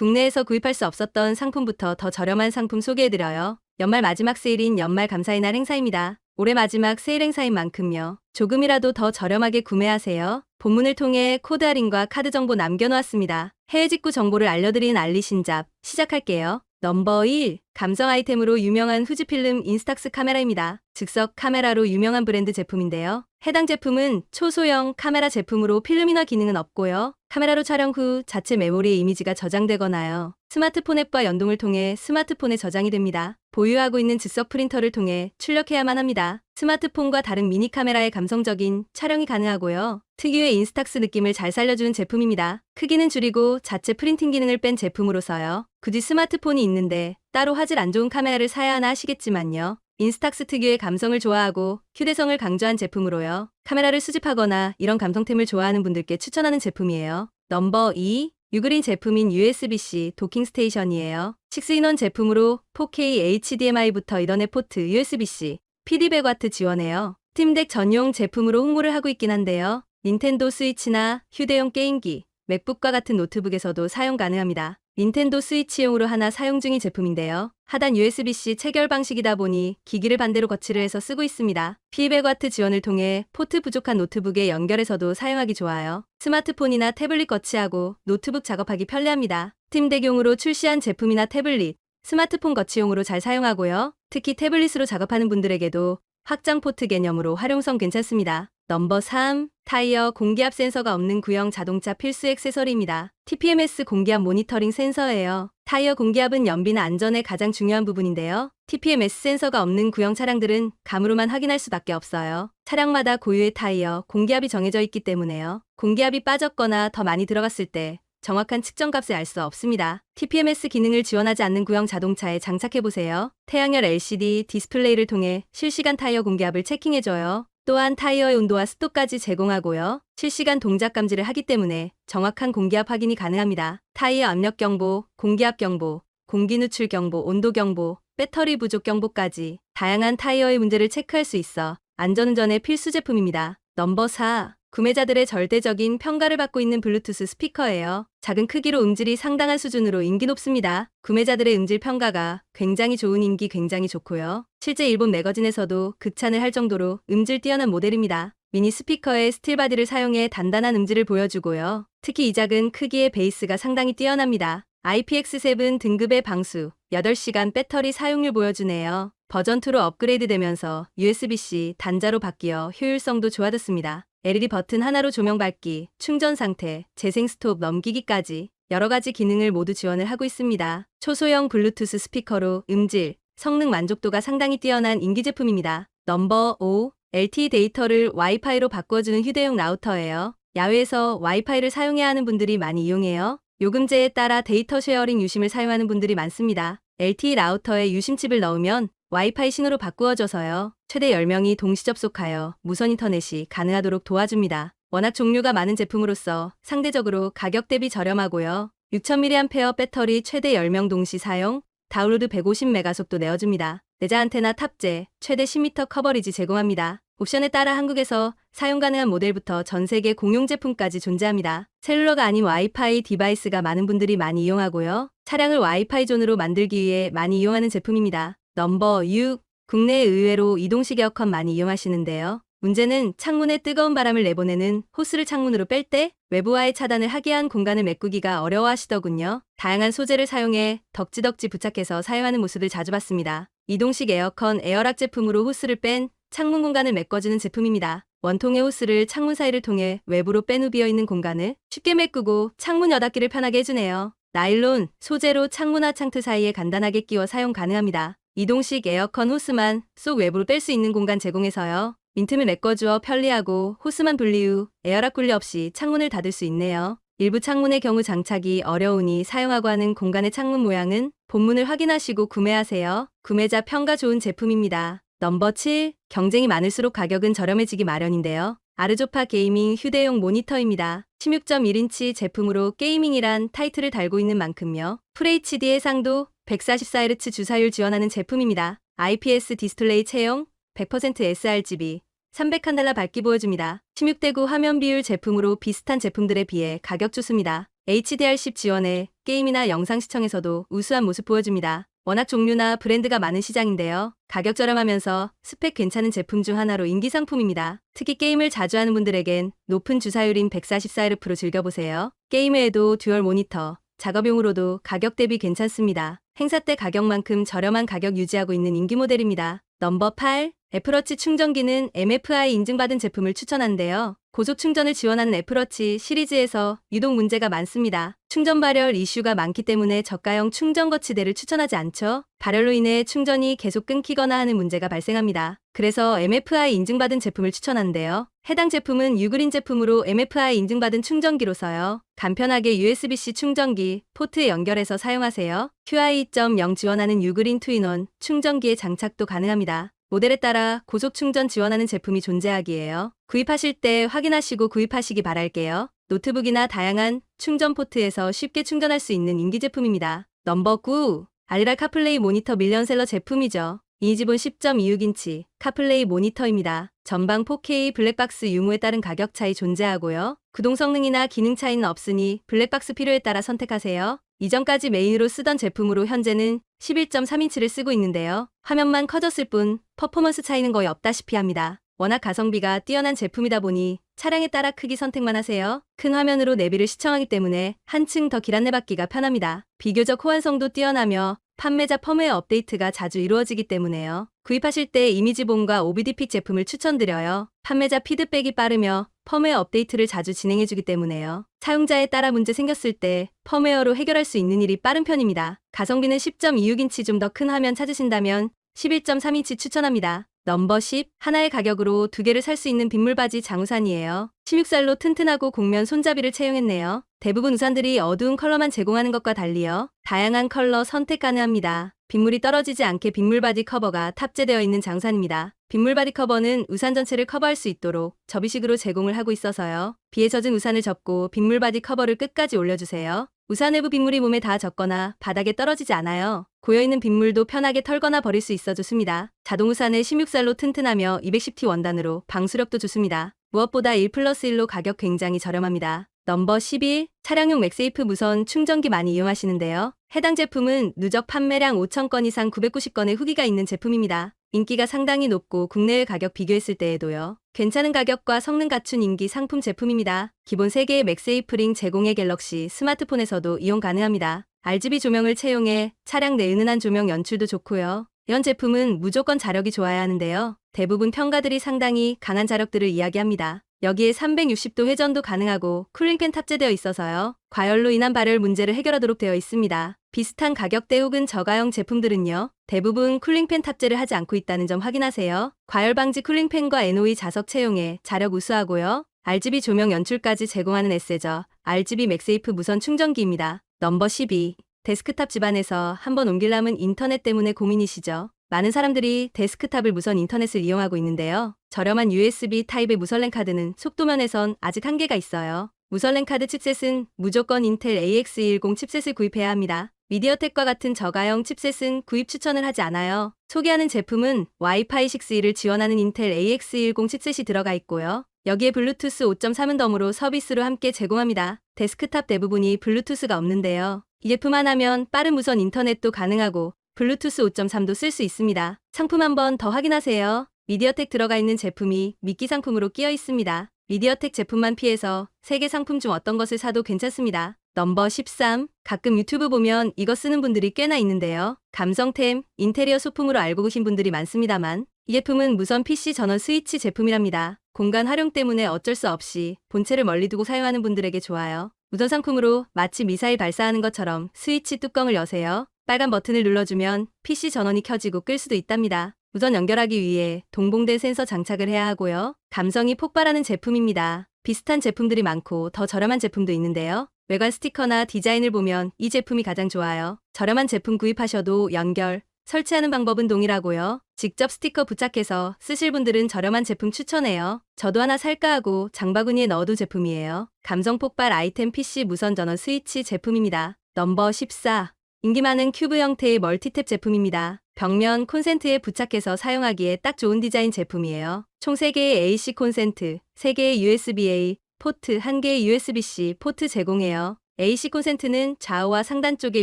국내에서 구입할 수 없었던 상품부터 더 저렴한 상품 소개해드려요. 연말 마지막 세일인 연말 감사의 날 행사입니다. 올해 마지막 세일 행사인 만큼요. 조금이라도 더 저렴하게 구매하세요. 본문을 통해 코드 할인과 카드 정보 남겨놓았습니다. 해외 직구 정보를 알려드린 알리신잡 시작할게요. 넘버 1. 감성 아이템으로 유명한 후지필름 인스탁스 카메라입니다. 즉석 카메라로 유명한 브랜드 제품인데요. 해당 제품은 초소형 카메라 제품으로 필름이나 기능은 없고요. 카메라로 촬영 후 자체 메모리에 이미지가 저장되거나요. 스마트폰 앱과 연동을 통해 스마트폰에 저장이 됩니다. 보유하고 있는 즉석 프린터를 통해 출력해야만 합니다. 스마트폰과 다른 미니 카메라의 감성적인 촬영이 가능하고요. 특유의 인스탁스 느낌을 잘 살려주는 제품입니다. 크기는 줄이고 자체 프린팅 기능을 뺀 제품으로서요. 굳이 스마트폰이 있는데 따로 화질 안 좋은 카메라를 사야 하나 하시겠지만요. 인스탁스 특유의 감성을 좋아하고 휴대성을 강조한 제품으로요. 카메라를 수집하거나 이런 감성템을 좋아하는 분들께 추천하는 제품이에요. 넘버 2. 유그린 제품인 USB-C 도킹 스테이션이에요. 6인원 제품으로 4K HDMI부터 이더넷 포트 USB-C, PD100W 지원해요. 스팀덱 전용 제품으로 홍보를 하고 있긴 한데요. 닌텐도 스위치나 휴대용 게임기, 맥북과 같은 노트북에서도 사용 가능합니다. 닌텐도 스위치용으로 하나 사용 중인 제품인데요. 하단 USB-C 체결 방식이다 보니 기기를 반대로 거치를 해서 쓰고 있습니다. P200W 지원을 통해 포트 부족한 노트북에 연결해서도 사용하기 좋아요. 스마트폰이나 태블릿 거치하고 노트북 작업하기 편리합니다. 팀덱용으로 출시한 제품이나 태블릿, 스마트폰 거치용으로 잘 사용하고요. 특히 태블릿으로 작업하는 분들에게도 확장 포트 개념으로 활용성 괜찮습니다. 넘버 3. 타이어 공기압 센서가 없는 구형 자동차 필수 액세서리입니다. TPMS 공기압 모니터링 센서예요. 타이어 공기압은 연비나 안전의 가장 중요한 부분인데요. TPMS 센서가 없는 구형 차량들은 감으로만 확인할 수밖에 없어요. 차량마다 고유의 타이어 공기압이 정해져 있기 때문에요. 공기압이 빠졌거나 더 많이 들어갔을 때 정확한 측정값을 알 수 없습니다. TPMS 기능을 지원하지 않는 구형 자동차에 장착해보세요. 태양열 LCD 디스플레이를 통해 실시간 타이어 공기압을 체킹해줘요. 또한 타이어의 온도와 습도까지 제공하고요. 실시간 동작 감지를 하기 때문에 정확한 공기압 확인이 가능합니다. 타이어 압력 경보, 공기압 경보, 공기 누출 경보, 온도 경보, 배터리 부족 경보까지 다양한 타이어의 문제를 체크할 수 있어 안전운전의 필수 제품입니다. 넘버 4. 구매자들의 절대적인 평가를 받고 있는 블루투스 스피커예요. 작은 크기로 음질이 상당한 수준으로 인기 높습니다. 구매자들의 음질 평가가 굉장히 좋은 인기 굉장히 좋고요. 실제 일본 매거진에서도 극찬을 할 정도로 음질 뛰어난 모델입니다. 미니 스피커의 스틸 바디를 사용해 단단한 음질을 보여주고요. 특히 이 작은 크기의 베이스가 상당히 뛰어납니다. IPX7 등급의 방수, 8시간 배터리 사용률 보여주네요. 버전2로 업그레이드 되면서 USB-C 단자로 바뀌어 효율성도 좋아졌습니다. LED 버튼 하나로 조명 밝기, 충전 상태, 재생 스톱 넘기기까지 여러 가지 기능을 모두 지원을 하고 있습니다. 초소형 블루투스 스피커로 음질, 성능 만족도가 상당히 뛰어난 인기 제품입니다. 넘버 5. LTE 데이터를 와이파이로 바꿔주는 휴대용 라우터예요. 야외에서 와이파이를 사용해야 하는 분들이 많이 이용해요. 요금제에 따라 데이터 쉐어링 유심을 사용하는 분들이 많습니다. LTE 라우터에 유심칩을 넣으면 와이파이 신호로 바꾸어져서요. 최대 10명이 동시 접속하여 무선 인터넷이 가능하도록 도와줍니다. 워낙 종류가 많은 제품으로서 상대적으로 가격 대비 저렴하고요. 6000mAh 배터리 최대 10명 동시 사용, 다운로드 150메가 속도 내어줍니다. 내자 안테나 탑재, 최대 10m 커버리지 제공합니다. 옵션에 따라 한국에서 사용 가능한 모델부터 전 세계 공용 제품까지 존재합니다. 셀룰러가 아닌 와이파이 디바이스가 많은 분들이 많이 이용하고요. 차량을 와이파이 존으로 만들기 위해 많이 이용하는 제품입니다. 넘버 6. 국내 의외로 이동식 에어컨 많이 이용하시는데요. 문제는 창문에 뜨거운 바람을 내보내는 호스를 창문으로 뺄 때 외부와의 차단을 하게 한 공간을 메꾸기가 어려워하시더군요. 다양한 소재를 사용해 덕지덕지 부착해서 사용하는 모습을 자주 봤습니다. 이동식 에어컨 에어락 제품으로 호스를 뺀 창문 공간을 메꿔주는 제품입니다. 원통의 호스를 창문 사이를 통해 외부로 뺀 후 비어있는 공간을 쉽게 메꾸고 창문 여닫기를 편하게 해주네요. 나일론, 소재로 창문화 창틀 사이에 간단하게 끼워 사용 가능합니다. 이동식 에어컨 호스만 쏙 외부로 뺄 수 있는 공간 제공해서요. 민틈을 메꿔주어 편리하고 호스만 분리 후 에어락 굴리 없이 창문을 닫을 수 있네요. 일부 창문의 경우 장착이 어려우니 사용하고 하는 공간의 창문 모양은 본문을 확인하시고 구매하세요. 구매자 평가 좋은 제품입니다. 넘버 7. 경쟁이 많을수록 가격은 저렴해지기 마련인데요. 아르조파 게이밍 휴대용 모니터입니다. 16.1인치 제품으로 게이밍이란 타이틀을 달고 있는 만큼요. FHD 해상도 144Hz 주사율 지원하는 제품입니다. IPS 디스플레이 채용, 100% sRGB, 300칸달러 밝기 보여줍니다. 16대9 화면 비율 제품으로 비슷한 제품들에 비해 가격 좋습니다. HDR10 지원에 게임이나 영상 시청에서도 우수한 모습 보여줍니다. 워낙 종류나 브랜드가 많은 시장인데요. 가격 저렴하면서 스펙 괜찮은 제품 중 하나로 인기 상품입니다. 특히 게임을 자주 하는 분들에겐 높은 주사율인 144Hz로 즐겨보세요. 게임 외에도 듀얼 모니터, 작업용으로도 가격 대비 괜찮습니다. 행사 때 가격만큼 저렴한 가격 유지하고 있는 인기 모델입니다. 넘버 8. 애플워치 충전기는 MFI 인증받은 제품을 추천한대요. 고속 충전을 지원하는 애플워치 시리즈에서 유독 문제가 많습니다. 충전 발열 이슈가 많기 때문에 저가형 충전 거치대를 추천하지 않죠. 발열로 인해 충전이 계속 끊기거나 하는 문제가 발생합니다. 그래서 MFI 인증받은 제품을 추천한대요. 해당 제품은 유그린 제품으로 MFI 인증받은 충전기로서요. 간편하게 USB-C 충전기 포트에 연결해서 사용하세요. QI2.0 지원하는 유그린 투인원 충전기에 장착도 가능합니다. 모델에 따라 고속 충전 지원하는 제품이 존재하기에요. 구입하실 때 확인하시고 구입하시기 바랄게요. 노트북이나 다양한 충전 포트에서 쉽게 충전할 수 있는 인기 제품입니다. 넘버 9. 아리라 카플레이 모니터 밀리언셀러 제품이죠. 이 집은 10.26인치 카플레이 모니터입니다. 전방 4K 블랙박스 유무에 따른 가격 차이 존재하고요. 구동 성능이나 기능 차이는 없으니 블랙박스 필요에 따라 선택하세요. 이전까지 메인으로 쓰던 제품으로 현재는 11.3인치를 쓰고 있는데요. 화면만 커졌을 뿐 퍼포먼스 차이는 거의 없다시피 합니다. 워낙 가성비가 뛰어난 제품이다 보니 차량에 따라 크기 선택만 하세요. 큰 화면으로 내비를 시청하기 때문에 한층 더 길 안내받기가 편합니다. 비교적 호환성도 뛰어나며 판매자 펌웨어 업데이트가 자주 이루어지기 때문에요. 구입하실 때 이미지본과 OBD픽 제품을 추천드려요. 판매자 피드백이 빠르며 펌웨어 업데이트를 자주 진행해주기 때문에요. 사용자에 따라 문제 생겼을 때 펌웨어로 해결할 수 있는 일이 빠른 편입니다. 가성비는 10.26인치 좀 더 큰 화면 찾으신다면 11.3인치 추천합니다. 넘버 10. 하나의 가격으로 두 개를 살 수 있는 빗물 바지 장우산이에요. 16살로 튼튼하고 곡면 손잡이를 채용했네요. 대부분 우산들이 어두운 컬러만 제공하는 것과 달리요. 다양한 컬러 선택 가능합니다. 빗물이 떨어지지 않게 빗물 바디 커버가 탑재되어 있는 장우산입니다. 빗물 바디 커버는 우산 전체를 커버할 수 있도록 접이식으로 제공을 하고 있어서요. 비에 젖은 우산을 접고 빗물 바디 커버를 끝까지 올려주세요. 우산 내부 빗물이 몸에 다 젖거나 바닥에 떨어지지 않아요. 고여있는 빗물도 편하게 털거나 버릴 수 있어 좋습니다. 자동 우산은 16살로 튼튼하며 210T 원단으로 방수력도 좋습니다. 무엇보다 1 플러스 1로 가격 굉장히 저렴합니다. 넘버 11. 차량용 맥세이프 무선 충전기 많이 이용하시는데요. 해당 제품은 누적 판매량 5,000건 이상 990건의 후기가 있는 제품입니다. 인기가 상당히 높고 국내외 가격 비교했을 때에도요. 괜찮은 가격과 성능 갖춘 인기 상품 제품입니다. 기본 3개의 맥세이프 링 제공의 갤럭시 스마트폰에서도 이용 가능합니다. RGB 조명을 채용해 차량 내 은은한 조명 연출도 좋고요. 현 제품은 무조건 자력이 좋아야 하는데요. 대부분 평가들이 상당히 강한 자력들을 이야기합니다. 여기에 360도 회전도 가능하고 쿨링팬 탑재되어 있어서요. 과열로 인한 발열 문제를 해결하도록 되어 있습니다. 비슷한 가격대 혹은 저가형 제품들은요. 대부분 쿨링팬 탑재를 하지 않고 있다는 점 확인하세요. 과열 방지 쿨링팬과 NOE 자석 채용에 자력 우수하고요. RGB 조명 연출까지 제공하는 에세저 RGB 맥세이프 무선 충전기입니다. 넘버 12. 데스크탑 집안에서 한번 옮기려면 인터넷 때문에 고민이시죠? 많은 사람들이 데스크탑을 무선 인터넷을 이용하고 있는데요. 저렴한 USB 타입의 무선 랜 카드는 속도면에선 아직 한계가 있어요. 무선 랜 카드 칩셋은 무조건 인텔 AX210 칩셋을 구입해야 합니다. 미디어텍과 같은 저가형 칩셋은 구입 추천을 하지 않아요. 소개하는 제품은 와이파이 6E를 지원하는 인텔 AX210 칩셋이 들어가 있고요. 여기에 블루투스 5.3은 덤으로 서비스로 함께 제공합니다. 데스크탑 대부분이 블루투스가 없는데요. 이 제품 하나면 빠른 무선 인터넷도 가능하고 블루투스 5.3도 쓸 수 있습니다. 상품 한번 더 확인하세요. 미디어텍 들어가 있는 제품이 미끼 상품으로 끼어 있습니다. 미디어텍 제품만 피해서 세개 상품 중 어떤 것을 사도 괜찮습니다. 넘버 13. 가끔 유튜브 보면 이거 쓰는 분들이 꽤나 있는데요. 감성템, 인테리어 소품으로 알고 계신 분들이 많습니다만 이 제품은 무선 PC 전원 스위치 제품이랍니다. 공간 활용 때문에 어쩔 수 없이 본체를 멀리 두고 사용하는 분들에게 좋아요. 무선 상품으로 마치 미사일 발사하는 것처럼 스위치 뚜껑을 여세요. 빨간 버튼을 눌러주면 PC 전원이 켜지고 끌 수도 있답니다. 무선 연결하기 위해 동봉된 센서 장착을 해야 하고요. 감성이 폭발하는 제품입니다. 비슷한 제품들이 많고 더 저렴한 제품도 있는데요. 외관 스티커나 디자인을 보면 이 제품이 가장 좋아요. 저렴한 제품 구입하셔도 연결, 설치하는 방법은 동일하고요. 직접 스티커 부착해서 쓰실 분들은 저렴한 제품 추천해요. 저도 하나 살까 하고 장바구니에 넣어둔 제품이에요. 감성 폭발 아이템 PC 무선 전원 스위치 제품입니다. 넘버 14. 인기 많은 큐브 형태의 멀티탭 제품입니다. 벽면 콘센트에 부착해서 사용하기에 딱 좋은 디자인 제품이에요. 총 3개의 AC 콘센트, 3개의 USB-A, 포트, 1개의 USB-C 포트 제공해요. AC 콘센트는 좌우와 상단 쪽에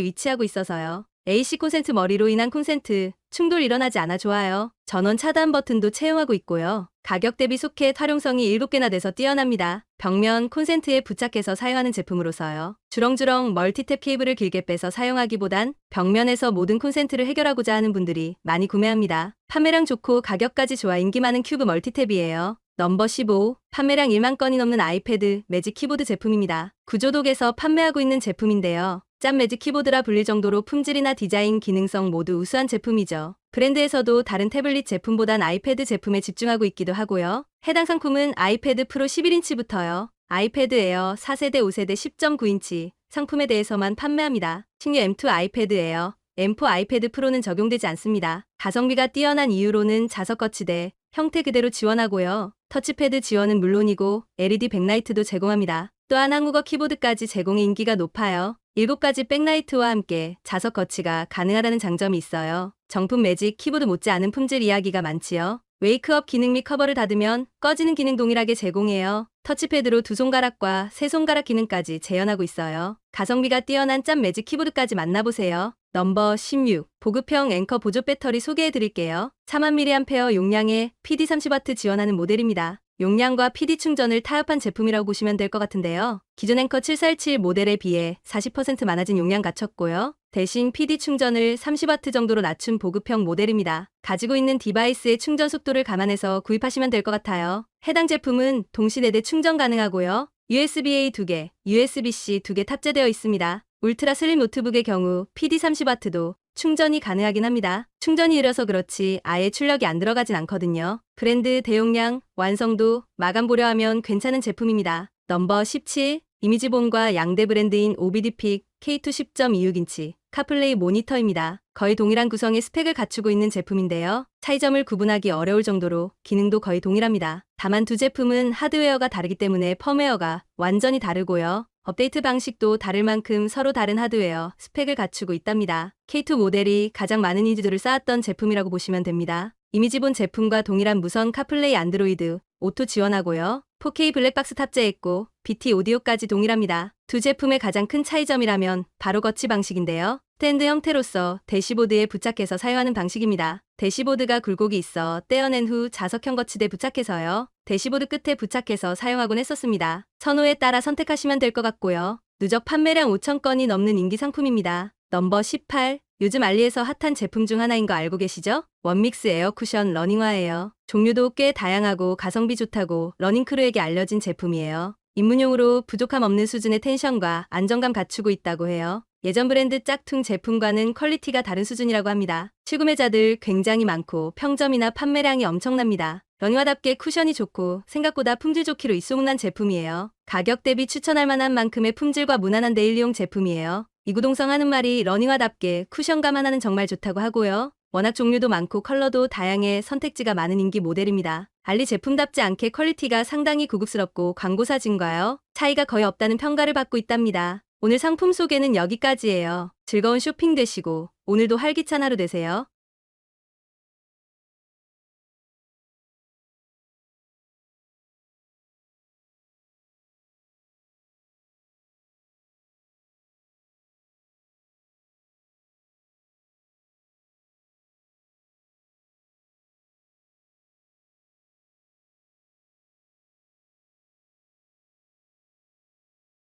위치하고 있어서요. AC 콘센트 머리로 인한 콘센트 충돌 일어나지 않아 좋아요. 전원 차단 버튼도 채용하고 있고요. 가격 대비 소켓 활용성이 7개나 돼서 뛰어납니다. 벽면 콘센트에 부착해서 사용하는 제품으로서요. 주렁주렁 멀티탭 케이블을 길게 빼서 사용하기보단 벽면에서 모든 콘센트를 해결하고자 하는 분들이 많이 구매합니다. 판매량 좋고 가격까지 좋아 인기 많은 큐브 멀티탭이에요. 넘버 15, 판매량 1만 건이 넘는 아이패드 매직 키보드 제품입니다. 구조독에서 판매하고 있는 제품인데요. 짠 매직 키보드라 불릴 정도로 품질이나 디자인, 기능성 모두 우수한 제품이죠. 브랜드에서도 다른 태블릿 제품보단 아이패드 제품에 집중하고 있기도 하고요. 해당 상품은 아이패드 프로 11인치부터요. 아이패드 에어 4세대, 5세대 10.9인치 상품에 대해서만 판매합니다. 신규 M2 아이패드 에어, M4 아이패드 프로는 적용되지 않습니다. 가성비가 뛰어난 이유로는 자석 거치대, 형태 그대로 지원하고요. 터치패드 지원은 물론이고 LED 백라이트도 제공합니다. 또한 한국어 키보드까지 제공해 인기가 높아요. 7가지 백라이트와 함께 자석 거치가 가능하다는 장점이 있어요. 정품 매직 키보드 못지않은 품질 이야기가 많지요. 웨이크업 기능 및 커버를 닫으면 꺼지는 기능 동일하게 제공해요. 터치패드로 두 손가락과 세 손가락 기능까지 재현하고 있어요. 가성비가 뛰어난 짠 매직 키보드까지 만나보세요. 넘버 16 보급형 앵커 보조 배터리 소개해 드릴게요. 4000mAh 용량의 PD30W 지원하는 모델입니다. 용량과 PD 충전을 타협한 제품이라고 보시면 될 것 같은데요. 기존 앵커 747 모델에 비해 40% 많아진 용량 갖췄고요. 대신 PD 충전을 30W 정도로 낮춘 보급형 모델입니다. 가지고 있는 디바이스의 충전 속도를 감안해서 구입하시면 될 것 같아요. 해당 제품은 동시 4대 충전 가능하고요. USB-A 2개, USB-C 2개 탑재되어 있습니다. 울트라 슬림 노트북의 경우 PD30W도 충전이 가능하긴 합니다. 충전이 느려서 그렇지 아예 출력이 안 들어가진 않거든요. 브랜드 대용량, 완성도, 마감 보려하면 괜찮은 제품입니다. 넘버 17 이미지본과 양대 브랜드인 OBD픽 K2 10.26인치 카플레이 모니터입니다. 거의 동일한 구성의 스펙을 갖추고 있는 제품인데요. 차이점을 구분하기 어려울 정도로 기능도 거의 동일합니다. 다만 두 제품은 하드웨어가 다르기 때문에 펌웨어가 완전히 다르고요. 업데이트 방식도 다를 만큼 서로 다른 하드웨어, 스펙을 갖추고 있답니다. K2 모델이 가장 많은 인지도를 쌓았던 제품이라고 보시면 됩니다. 이미 지본 제품과 동일한 무선 카플레이 안드로이드, 오토 지원하고요. 4K 블랙박스 탑재했고 BT 오디오까지 동일합니다. 두 제품의 가장 큰 차이점이라면 바로 거치 방식인데요. 스탠드 형태로서 대시보드에 부착해서 사용하는 방식입니다. 대시보드가 굴곡이 있어 떼어낸 후 자석형 거치대 부착해서요. 대시보드 끝에 부착해서 사용하곤 했었습니다. 선호에 따라 선택하시면 될 것 같고요. 누적 판매량 5천 건이 넘는 인기 상품입니다. 넘버 18 요즘 알리에서 핫한 제품 중 하나인 거 알고 계시죠? 원믹스 에어 쿠션 러닝화예요. 종류도 꽤 다양하고 가성비 좋다고 러닝크루에게 알려진 제품이에요. 입문용으로 부족함 없는 수준의 텐션과 안정감 갖추고 있다고 해요. 예전 브랜드 짝퉁 제품과는 퀄리티가 다른 수준이라고 합니다. 실구매자들 굉장히 많고 평점이나 판매량이 엄청납니다. 러닝화답게 쿠션이 좋고 생각보다 품질 좋기로 입소문난 제품이에요. 가격 대비 추천할 만한 만큼의 품질과 무난한 데일리용 제품이에요. 이구동성 하는 말이 러닝화답게 쿠션 감안하는 정말 좋다고 하고요. 워낙 종류도 많고 컬러도 다양해 선택지가 많은 인기 모델입니다. 알리 제품답지 않게 퀄리티가 상당히 고급스럽고 광고 사진과요. 차이가 거의 없다는 평가를 받고 있답니다. 오늘 상품 소개는 여기까지예요. 즐거운 쇼핑 되시고 오늘도 활기찬 하루 되세요.